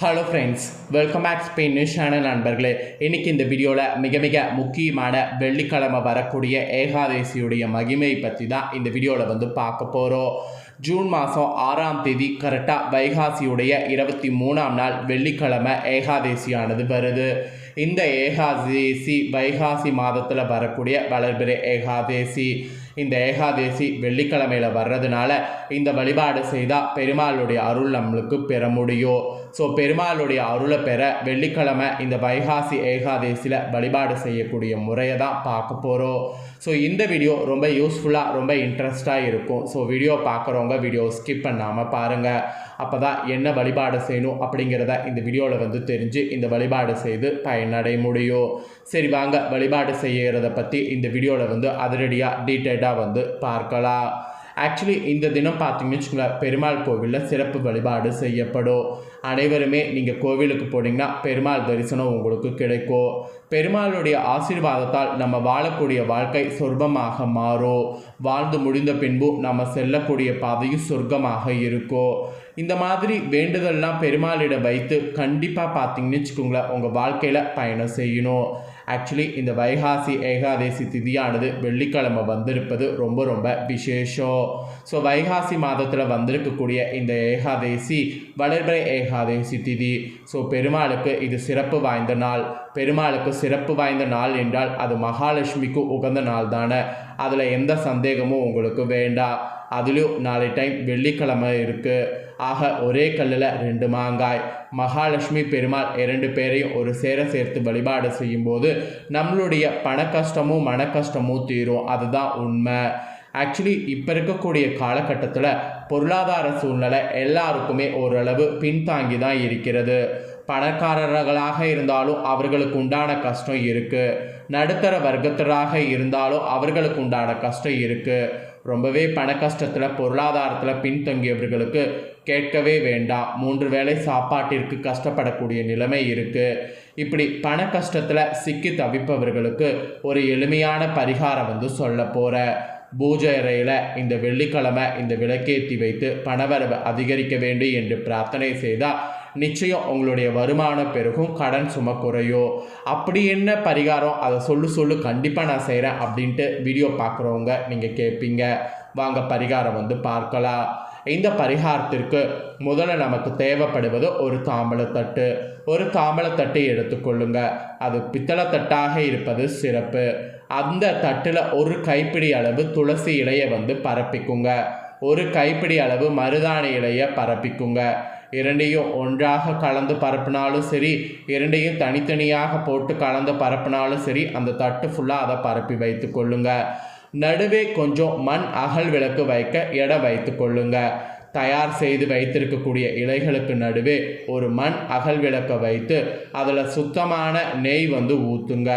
Hello friends welcome back Spain news channel நண்பர்களே. இன்றைக்கி இந்த வீடியோவில் மிக மிக முக்கியமான வெள்ளிக்கிழமை வரக்கூடிய ஏகாதேசியுடைய மகிமை பற்றி தான் இந்த வீடியோவில் வந்து பார்க்க போகிறோம் ஜூன் மாதம் ஆறாம் தேதி கரெக்டாக வைகாசியுடைய இருபத்தி மூணாம் நாள் வெள்ளிக்கிழமை ஏகாதேசியானது வருது. இந்த ஏகாதேசி வைகாசி மாதத்தில் வரக்கூடிய வளர்பிறை ஏகாதேசி. இந்த ஏகாதேசி வெள்ளிக்கிழமையில் வர்றதுனால இந்த வழிபாடு செய்தால் பெருமாளுடைய அருள் நம்மளுக்கு பெற முடியும். ஸோ பெருமாளுடைய அருளை பெற வெள்ளிக்கிழமை இந்த வைகாசி ஏகாதேசியில் வழிபாடு செய்யக்கூடிய முறையை தான் பார்க்க போகிறோம் ஸோ இந்த வீடியோ ரொம்ப யூஸ்ஃபுல்லாக ரொம்ப இன்ட்ரெஸ்டாக இருக்கும். ஸோ வீடியோ பார்க்குறவங்க வீடியோ ஸ்கிப் பண்ணாமல் பாருங்கள் அப்போ தான் என்ன வழிபாடு செய்யணும் அப்படிங்கிறத இந்த வீடியோவில் வந்து தெரிஞ்சு இந்த வழிபாடு செய்து பயனடைய முடியும். சரி வாங்க வழிபாடு செய்கிறத பற்றி இந்த வீடியோவில் வந்து அதிரடியாக டீட்டெயிலாக வந்து பார்க்கலாம். ஆக்சுவலி இந்த தினம் பார்த்தீங்கன்னு வச்சுக்கோங்களேன் பெருமாள் கோவிலில் சிறப்பு வழிபாடு செய்யப்படும். அனைவருமே நீங்கள் கோவிலுக்கு போனீங்கன்னா பெருமாள் தரிசனம் உங்களுக்கு கிடைக்கும். பெருமாளுடைய ஆசீர்வாதத்தால் நம்ம வாழக்கூடிய வாழ்க்கை சொர்க்கமாக மாறும். வாழ்ந்து முடிந்த பின்பு நம்ம செல்லக்கூடிய பாதையும் சொர்க்கமாக இருக்கும். இந்த மாதிரி வேண்டுதல்லாம் பெருமாளிடம் வைத்து கண்டிப்பாக பார்த்தீங்கன்னு வச்சுக்கோங்களேன் உங்கள் வாழ்க்கையில் பயணம் செய்யணும். ஆக்சுவலி இந்த வைகாசி ஏகாதேசி திதியானது வெள்ளிக்கிழமை வந்திருப்பது ரொம்ப ரொம்ப விசேஷம். ஸோ வைகாசி மாதத்தில் வந்திருக்கக்கூடிய இந்த ஏகாதேசி வளர்பிறை ஏகாதேசி திதி. ஸோ பெருமாளுக்கு இது சிறப்பு வாய்ந்த நாள். பெருமாளுக்கு சிறப்பு வாய்ந்த நாள் என்றால் அது மகாலட்சுமிக்கு உகந்த நாள் தானே. அதில் எந்த சந்தேகமும் உங்களுக்கு வேண்டாம். அதுலேயும் நாளை டைம் வெள்ளிக்கிழமை இருக்குது ஆக ஒரே கல்லில் ரெண்டு மாங்காய். மகாலட்சுமி பெருமாள் இரண்டு பேரையும் ஒரு சேர சேர்த்து வழிபாடு செய்யும்போது நம்மளுடைய பண கஷ்டமும் மன கஷ்டமும் தீரும். அதுதான் உண்மை. ஆக்சுவலி இப்போ இருக்கக்கூடிய காலகட்டத்தில் பொருளாதார சூழ்நிலை எல்லாருக்குமே ஓரளவு பின்தாங்கி தான் இருக்கிறது. பணக்காரர்களாக இருந்தாலும் அவர்களுக்கு உண்டான கஷ்டம் இருக்குது நடுத்தர வர்க்கத்தராக இருந்தாலும் அவர்களுக்கு உண்டான கஷ்டம் இருக்குது ரொம்பவே பண கஷ்டத்தில் பொருளாதாரத்தில் பின்தங்கியவர்களுக்கு கேட்கவே வேண்டாம். மூன்று வேளை சாப்பாட்டிற்கு கஷ்டப்படக்கூடிய நிலைமை இருக்குது இப்படி பண கஷ்டத்தில் சிக்கி தவிப்பவர்களுக்கு ஒரு எளிமையான பரிகாரம் வந்து சொல்ல போகிற பூஜை அறையில் இந்த வெள்ளிக்கிழமை இந்த விளக்கேற்றி வைத்து பணவரவு அதிகரிக்க வேண்டும் என்று பிரார்த்தனை செய்தால் நிச்சயம் உங்களுடைய வருமானம் பெருகும் கடன் சும குறையும். அப்படி என்ன பரிகாரம்? அதை சொல்லு சொல்லு கண்டிப்பாக நான் செய்கிறேன் அப்படின்ட்டு வீடியோ பார்க்குறவங்க நீங்கள் கேட்பீங்க வாங்க பரிகாரம் வந்து பார்க்கலாம். இந்த பரிகாரத்திற்கு முதல்ல நமக்கு தேவைப்படுவது ஒரு தாமலத்தட்டு ஒரு தாமலத்தட்டை எடுத்துக்கொள்ளுங்க. அது பித்தளத்தட்டாக இருப்பது சிறப்பு. அந்த தட்டில் ஒரு கைப்பிடி அளவு துளசி இலையை வந்து பரப்பிக்குங்க. ஒரு கைப்பிடி அளவு மருதாணி இலையை பரப்பிக்குங்க. இரண்டையும் ஒன்றாக கலந்து பரப்பினாலும் சரி இரண்டையும் தனித்தனியாக போட்டு கலந்து பரப்பினாலும் சரி அந்த தட்டு ஃபுல்லாக அதை பரப்பி வைத்து கொள்ளுங்க. நடுவே கொஞ்சம் மண் அகல் விளக்கு வைக்க இடம் வைத்து கொள்ளுங்க. தயார் செய்து வைத்திருக்கக்கூடிய இலைகளுக்கு நடுவே ஒரு மண் அகல் விளக்கை வைத்து அதில் சுத்தமான நெய் வந்து ஊற்றுங்க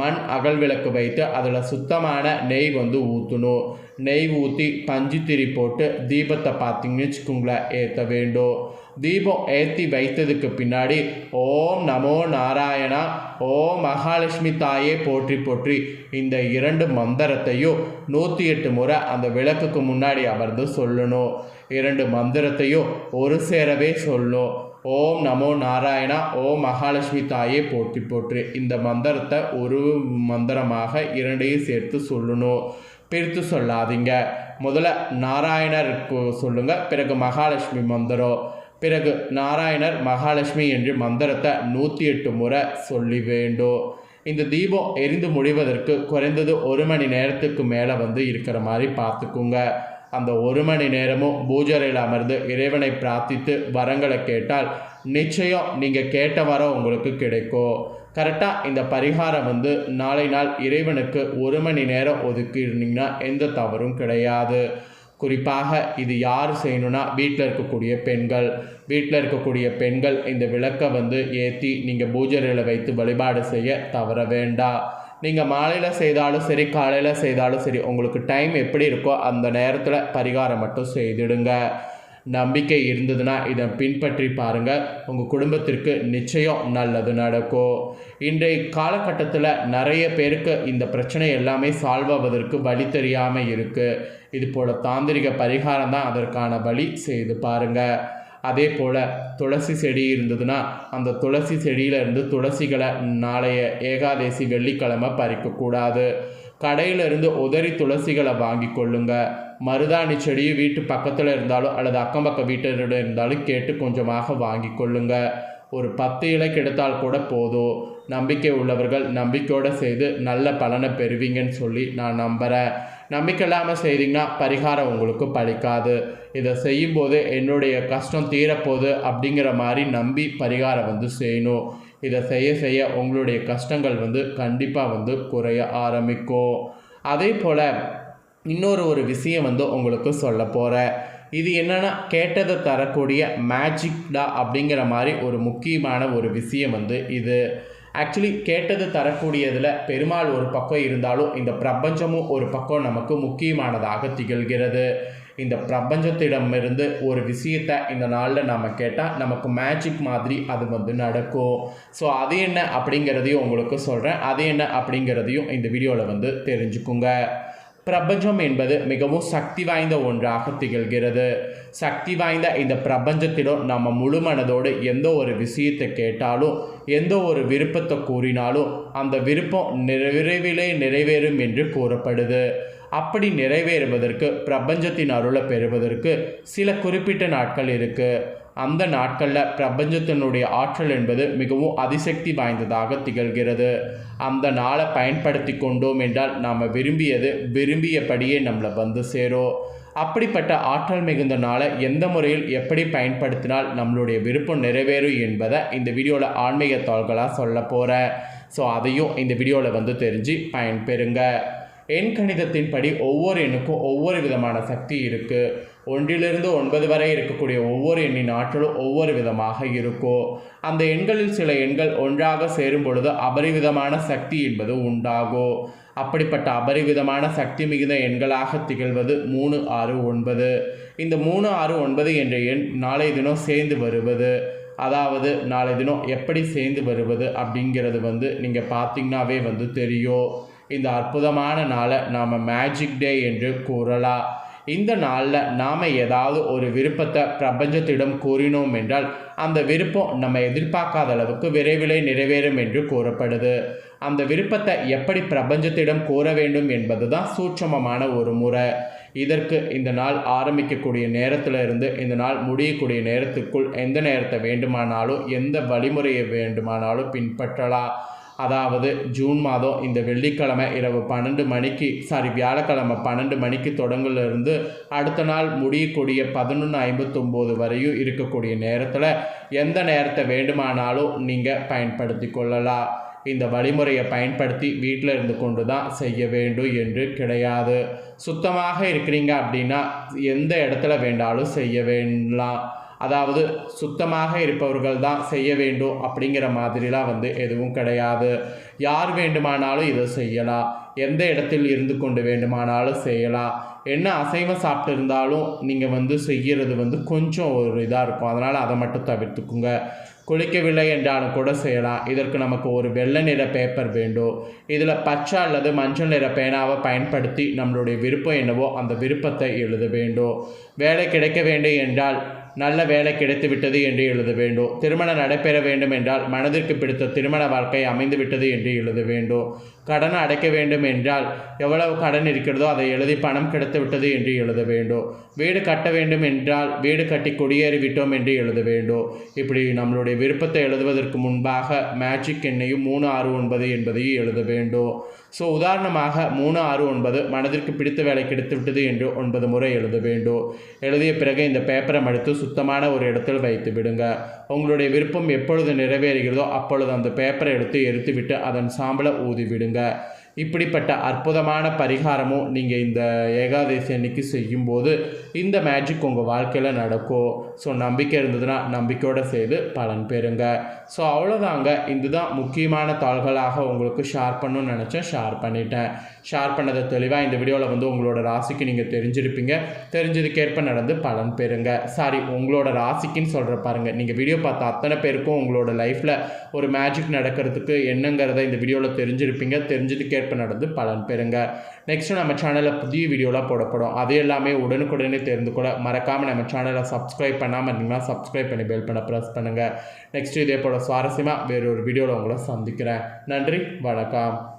மண் அகல் விளக்கு வைத்து அதில் சுத்தமான நெய் வந்து ஊற்றணும் நெய் ஊற்றி பஞ்சு திரி போட்டு தீபத்தை பார்த்தீங்கன்னு வச்சுக்கோங்களேன் ஏற்ற வேண்டும். தீபம் ஏற்றி வைத்ததுக்கு பின்னாடி ஓம் நமோ நாராயணா ஓம் மகாலட்சுமி தாயே போற்றி போற்றி. இந்த இரண்டு மந்திரத்தையும் நூற்றி எட்டு முறை அந்த விளக்குக்கு முன்னாடி அமர்ந்து சொல்லணும். இரண்டு மந்திரத்தையும் ஒரு சேரவே சொல்லணும். ஓம் நமோ நாராயணா ஓம் மகாலட்சுமி தாயே போற்றி போற்று. இந்த மந்திரத்தை ஒரு மந்திரமாக இரண்டையும் சேர்த்து சொல்லணும். பிரித்து சொல்லாதீங்க. முதல்ல நாராயணருக்கு சொல்லுங்கள் பிறகு மகாலட்சுமி மந்திரம். பிறகு நாராயணர் மகாலட்சுமி என்று மந்திரத்தை நூற்றி எட்டு முறை சொல்லி வேண்டும் இந்த தீபம் எரிந்து முடிவதற்கு குறைந்தது ஒரு மணி நேரத்துக்கு மேலே வந்து இருக்கிற மாதிரி பார்த்துக்குங்க. அந்த ஒரு மணி நேரமும் பூஜரையில் அமர்ந்து இறைவனை பிரார்த்தித்து வரங்களை கேட்டால் நிச்சயம் நீங்கள் கேட்ட வரம் உங்களுக்கு கிடைக்கும். கரெக்டாக இந்த பரிகாரம் வந்து நாளை நாள் இறைவனுக்கு ஒரு மணி நேரம் ஒதுக்கி இருந்தீங்கன்னா எந்த தவறும் கிடையாது. குறிப்பாக இது யார் செய்யணும்னா வீட்டில் இருக்கக்கூடிய பெண்கள். வீட்டில் இருக்கக்கூடிய பெண்கள் இந்த விளக்கை வந்து ஏற்றி நீங்கள் பூஜரையில் வைத்து வழிபாடு செய்ய தவற வேண்டாம் நீங்கள் மாலையில் செய்தாலும் சரி காலையில் செய்தாலும் சரி உங்களுக்கு டைம் எப்படி இருக்கோ அந்த நேரத்தில் பரிகாரம் மட்டும் செய்திடுங்க. நம்பிக்கை இருந்ததுன்னா இதை பின்பற்றி பாருங்கள் உங்கள் குடும்பத்திற்கு நிச்சயம் நல்லது நடக்கும் இன்றைய காலகட்டத்தில் நிறைய பேருக்கு இந்த பிரச்சனை எல்லாமே சால்வ் ஆவதற்கு வழி தெரியாமல் இருக்குது இது போல் தாந்திரிக பரிகாரம் தான் அதற்கான வழி செய்து பாருங்கள் அதே போல் துளசி செடி இருந்ததுன்னா அந்த துளசி செடியிலேருந்து துளசிகளை நாளைய ஏகாதசி வெள்ளிக்கிழமை பறிக்கக்கூடாது. கடையிலிருந்து உதறி துளசிகளை வாங்கி கொள்ளுங்க. மருதாணி செடியை வீட்டு பக்கத்தில் இருந்தாலும் அல்லது அக்கம் பக்கம் வீட்டில் இருந்தாலும் கேட்டு கொஞ்சமாக வாங்கி கொள்ளுங்க. ஒரு பத்து இலை கிடைத்தால் கூட போதும். நம்பிக்கை உள்ளவர்கள் நம்பிக்கையோடு செய்து நல்ல பலனை பெறுவீங்கன்னு சொல்லி நான் நம்புகிறேன் நம்பிக்கை இல்லாமல் செய்தீங்கன்னா பரிகாரம் உங்களுக்கு பழிக்காது. இதை செய்யும்போது என்னுடைய கஷ்டம் தீரப்போகுது அப்படிங்கிற மாதிரி நம்பி பரிகாரம் வந்து செய்யணும். இதை செய்ய செய்ய உங்களுடைய கஷ்டங்கள் வந்து கண்டிப்பாக வந்து குறைய ஆரம்பிக்கும். அதே போல் இன்னொரு ஒரு விஷயம் வந்து உங்களுக்கு சொல்ல போகிறேன் இது என்னென்னா கேட்டதை தரக்கூடிய மேஜிக்டா அப்படிங்கிற மாதிரி ஒரு முக்கியமான ஒரு விஷயம் வந்து இது. ஆக்சுவலி கேட்டது தரக்கூடியதில் பெருமாள் ஒரு பக்கம் இருந்தாலும் இந்த பிரபஞ்சமும் ஒரு பக்கம் நமக்கு முக்கியமானதாக திகழ்கிறது. இந்த பிரபஞ்சத்திடமிருந்து ஒரு விஷயத்தை இந்த நாளில் நம்ம கேட்டால் நமக்கு மேஜிக் மாதிரி அது வந்து நடக்கும். ஸோ அது என்ன அப்படிங்கிறதையும் உங்களுக்கு சொல்கிறேன் அது என்ன அப்படிங்கிறதையும் இந்த வீடியோவில் வந்து தெரிஞ்சுக்குங்க. பிரபஞ்சம் என்பது மிகவும் சக்தி வாய்ந்த ஒன்றாக திகழ்கிறது. சக்தி வாய்ந்த இந்த பிரபஞ்சத்திலும் நம்ம முழு மனதோடு எந்த ஒரு விஷயத்தை கேட்டாலும் எந்த ஒரு விருப்பத்தை கூறினாலும் அந்த விருப்பம் நிறை- விரைவிலே நிறைவேறும் என்று கூறப்படுது. அப்படி நிறைவேறுவதற்கு பிரபஞ்சத்தின் அருளை பெறுவதற்கு சில குறிப்பிட்ட நாட்கள் இருக்குது அந்த நாட்களில் பிரபஞ்சத்தினுடைய ஆற்றல் என்பது மிகவும் அதிசக்தி வாய்ந்ததாக திகழ்கிறது. அந்த நாளை பயன்படுத்தி கொண்டோம் என்றால் நாம் விரும்பியது விரும்பியபடியே நம்மளை வந்து சேரும். அப்படிப்பட்ட ஆற்றல் மிகுந்த நாளை எந்த முறையில் எப்படி பயன்படுத்தினால் நம்மளுடைய விருப்பம் நிறைவேறும் என்பதை இந்த வீடியோவில் ஆன்மீக தாள்களாக சொல்ல போகிறேன் ஸோ அதையும் இந்த வீடியோவில் வந்து தெரிஞ்சு பயன்பெறுங்க. எண் கணிதத்தின்படி ஒவ்வொரு எண்ணுக்கும் ஒவ்வொரு விதமான சக்தி இருக்குது ஒன்றிலிருந்து ஒன்பது வரை இருக்கக்கூடிய ஒவ்வொரு எண்ணின் ஆற்றலும் ஒவ்வொரு விதமாக இருக்கும் அந்த எண்களில் சில எண்கள் ஒன்றாக சேரும் பொழுது அபரிவிதமான சக்தி என்பது உண்டாகும் அப்படிப்பட்ட அபரிவிதமான சக்தி மிகுந்த எண்களாக திகழ்வது மூணு ஆறு ஒன்பது. இந்த மூணு ஆறு ஒன்பது என்ற எண் நாளைய தினம் சேர்ந்து வருவது. அதாவது நாளை தினம் எப்படி சேர்ந்து வருவது அப்படிங்கிறது வந்து நீங்கள் பார்த்தீங்கன்னாவே வந்து தெரியும். இந்த அற்புதமான நாளை நாம் மேஜிக் டே என்று கூறலாம். இந்த நாளில் நாம் ஏதாவது ஒரு விருப்பத்தை பிரபஞ்சத்திடம் கூறினோம் என்றால் அந்த விருப்பம் நம்ம எதிர்பார்க்காத அளவுக்கு விரைவிலே நிறைவேறும் என்று கூறப்படுது. அந்த விருப்பத்தை எப்படி பிரபஞ்சத்திடம் கூற வேண்டும் என்பது தான் சூட்சமமான ஒரு முறை. இதற்கு இந்த நாள் ஆரம்பிக்கக்கூடிய நேரத்தில் இருந்து இந்த நாள் முடியக்கூடிய நேரத்துக்குள் எந்த நேரத்தை வேண்டுமானாலும் எந்த வழிமுறையை வேண்டுமானாலும் பின்பற்றலாம். அதாவது ஜூன் மாதம் இந்த வெள்ளிக்கிழமை இரவு பன்னெண்டு மணிக்கு சாரி வியாழக்கிழமை பன்னெண்டு மணிக்கு தொடங்குலேருந்து அடுத்த நாள் முடியக்கூடிய பதினொன்று ஐம்பத்தொம்போது வரையும் இருக்கக்கூடிய நேரத்தில் எந்த நேரத்தை வேண்டுமானாலும் நீங்கள் பயன்படுத்தி கொள்ளலாம். இந்த வழிமுறையை பயன்படுத்தி வீட்டில் இருந்து கொண்டு தான் செய்ய வேண்டும் என்று கிடையாது. சுத்தமாக இருக்கிறீங்க அப்படின்னா எந்த இடத்துல வேண்டாலும் செய்ய வேண்டலாம் அதாவது சுத்தமாக இருப்பவர்கள் தான் செய்ய வேண்டும் அப்படிங்கிற மாதிரிலாம் வந்து எதுவும் கிடையாது. யார் வேண்டுமானாலும் இதை செய்யலாம். எந்த இடத்தில் இருந்து கொண்டு வேண்டுமானாலும் செய்யலாம். என்ன அசைவம் சாப்பிட்டு இருந்தாலும் நீங்கள் வந்து செய்கிறது வந்து கொஞ்சம் ஒரு இதாக இருக்கும். அதனால் அதை மட்டும் தவிர்த்துக்குங்க. குளிக்கவில்லை என்றாலும் கூட செய்யலாம். இதற்கு நமக்கு ஒரு வெள்ளை நிற பேப்பர் வேண்டும். இதில் பச்சை அல்லது மஞ்சள் நிற பேனாவை பயன்படுத்தி நம்மளுடைய விருப்பம் என்னவோ அந்த விருப்பத்தை எழுத வேண்டும். வேலை கிடைக்க வேண்டும் என்றால் நல்ல வேலை கிடைத்து விட்டது என்று எழுத வேண்டும். திருமணம் நடைபெற வேண்டும் என்றால் மனதிற்கு பிடித்த திருமண வாழ்க்கை அமைந்துவிட்டது என்று எழுத வேண்டும். கடனை அடைக்க வேண்டும் என்றால் எவ்வளவு கடன் இருக்கிறதோ அதை எழுதி பணம் கிடைத்துவிட்டது என்று எழுத வேண்டும். வீடு கட்ட வேண்டும் என்றால் வீடு கட்டி குடியேறிவிட்டோம் என்று எழுத வேண்டும். இப்படி நம்மளுடைய விருப்பத்தை எழுதுவதற்கு முன்பாக மேஜிக் எண்ணையும் மூணு ஆறு ஒன்பது என்பதையும் எழுத வேண்டும். ஸோ உதாரணமாக மூணு ஆறு ஒன்பது மனதிற்கு பிடித்த வேலை கிடைத்து விட்டது என்று ஒன்பது முறை எழுத வேண்டும். எழுதிய பிறகு இந்த பேப்பரை மடித்து சுத்தமான ஒரு இடத்தில் வைத்து விடுங்க. உங்களுடைய விருப்பம் எப்பொழுது நிறைவேறுகிறதோ அப்பொழுது அந்த பேப்பரை எடுத்து எரித்துவிட்டு அதன் சாம்பலை ஊதி விடுங்க இப்படிப்பட்ட அற்புதமான பரிகாரமும் நீங்கள் இந்த ஏகாதசி அன்னைக்கு செய்யும்போது இந்த மேஜிக் உங்கள் வாழ்க்கையில் நடக்கும் ஸோ நம்பிக்கை இருந்ததுன்னா நம்பிக்கையோடு செய்து பலன் பெறுங்க. ஸோ அவ்வளோதாங்க இதுதான் முக்கியமான தாள்களாக உங்களுக்கு ஷேர் பண்ணணும்னு நினச்சேன். ஷேர் பண்ணிட்டேன். ஷேர் பண்ணதை தெளிவாக இந்த வீடியோவில் வந்து உங்களோட ராசிக்கு நீங்கள் தெரிஞ்சிருப்பீங்க. தெரிஞ்சதுக்கேற்ப நடந்து பலன் பெறுங்க. சாரி உங்களோட ராசிக்குன்னு சொல்கிற பாருங்கள் நீங்கள் வீடியோ பார்த்த அத்தனை பேருக்கும் உங்களோட லைஃப்பில் ஒரு மேஜிக் நடக்கிறதுக்கு என்னங்கிறத இந்த வீடியோவில் தெரிஞ்சிருப்பீங்க. தெரிஞ்சதுக்கேற்ப சப்ஸ்கிரைப் நடந்து பலன் பெறுங்க. நெக்ஸ்ட்டு நம்ம சேனலில் புதிய வீடியோலாம் போடப்படும். அது எல்லாமே உடனுக்குடனே தெரிந்து கூட மறக்காமல் நம்ம சேனலை சப்ஸ்கிரைப் பண்ணாமல் இருந்தீங்கன்னா சப்ஸ்கிரைப் பண்ணி பெல் பண்ண ப்ரெஸ் பண்ணுங்கள் நெக்ஸ்ட் இதே போல் சுவாரஸ்யமாக வேறொரு வீடியோவில் உங்களை சந்திக்கிறேன். நன்றி வணக்கம்.